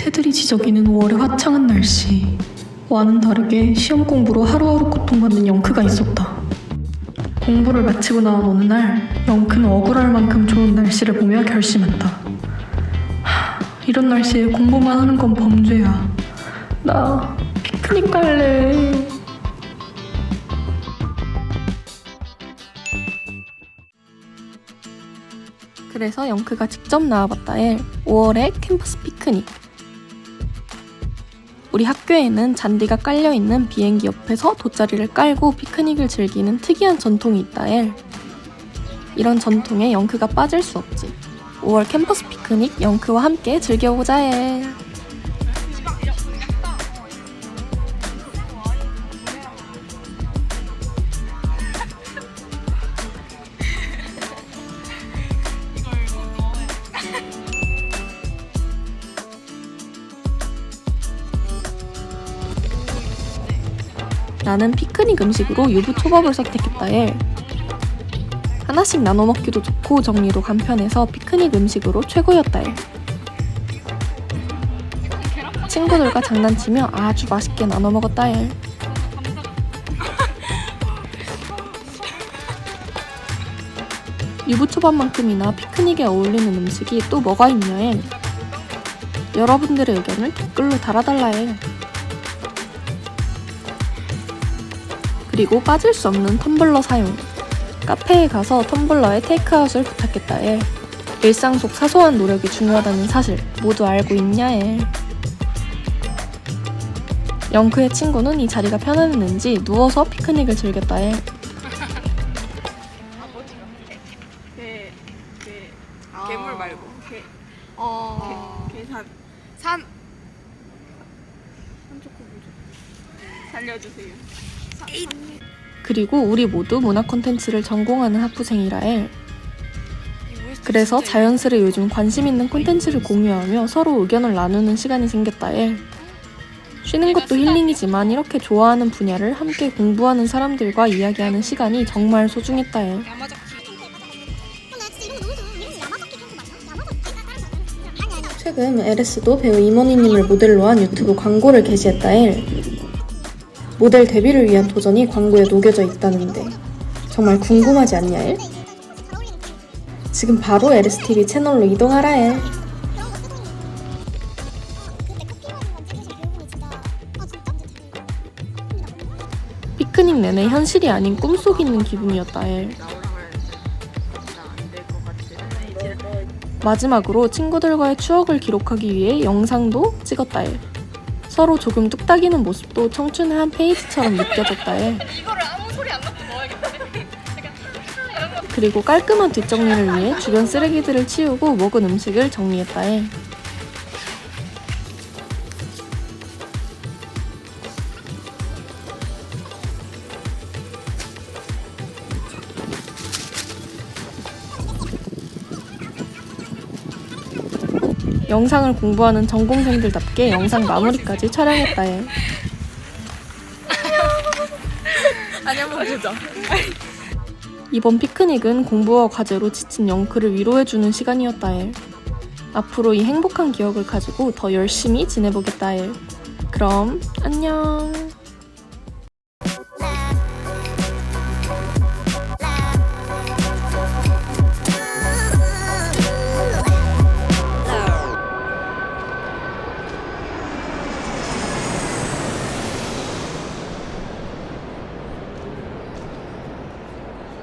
새들이 지저귀는 5월의 화창한 날씨. 와는 다르게 시험 공부로 하루하루 고통받는 영크가 있었다. 공부를 마치고 나온 어느 날, 영크는 억울할 만큼 좋은 날씨를 보며 결심했다. 하, 이런 날씨에 공부만 하는 건 범죄야. 나 피크닉 갈래. 그래서 영크가 직접 나와봤다에 5월의 캠퍼스 피크닉. 우리 학교에는 잔디가 깔려있는 비행기 옆에서 돗자리를 깔고 피크닉을 즐기는 특이한 전통이 있다 엘. 이런 전통에 영크가 빠질 수 없지. 5월 캠퍼스 피크닉 영크와 함께 즐겨보자 해. 나는 피크닉 음식으로 유부 초밥을 선택했다 해. 하나씩 나눠 먹기도 좋고 정리도 간편해서 피크닉 음식으로 최고였다 해. 친구들과 장난치며 아주 맛있게 나눠 먹었다 해. 유부초밥만큼이나 피크닉에 어울리는 음식이 또 뭐가 있냐 해. 여러분들의 의견을 댓글로 달아달라 해. 그리고 빠질 수 없는 텀블러 사용. 카페에 가서 텀블러에 테이크아웃을 부탁했다 해. 일상 속 사소한 노력이 중요하다는 사실 모두 알고 있냐 해. 영크의 친구는 이 자리가 편안했는지 누워서 피크닉을 즐겼다 해. 개, 개, 아. 괴물 말고 개, 어. 개, 계산 산. 한초코 부족 살려주세요. 그리고 우리 모두 문화 콘텐츠를 전공하는 학부생이라 해. 그래서 자연스레 요즘 관심 있는 콘텐츠를 공유하며 서로 의견을 나누는 시간이 생겼다 해. 쉬는 것도 힐링이지만 이렇게 좋아하는 분야를 함께 공부하는 사람들과 이야기하는 시간이 정말 소중했다 해. 최근 LS도 배우 이모니님을 모델로 한 유튜브 광고를 게시했다 해. 모델 데뷔를 위한 도전이 광고에 녹여져 있다는데 정말 궁금하지 않냐 해? 지금 바로 LSTV 채널로 이동하라 해. 피크닉 내내 현실이 아닌 꿈속 있는 기분이었다 같아. 마지막으로 친구들과의 추억을 기록하기 위해 영상도 찍었다 해. 서로 조금 뚝딱이는 모습도 청춘의 한 페이지처럼 느껴졌다 해. 그리고 깔끔한 뒷정리를 위해 주변 쓰레기들을 치우고 먹은 음식을 정리했다 해. 영상을 공부하는 전공생들답게 영상 마무리까지 촬영했다 해. 아니 한번 보자. 이번 피크닉은 공부와 과제로 지친 영크를 위로해주는 시간이었다 해. 앞으로 이 행복한 기억을 가지고 더 열심히 지내보겠다 해. 그럼 안녕.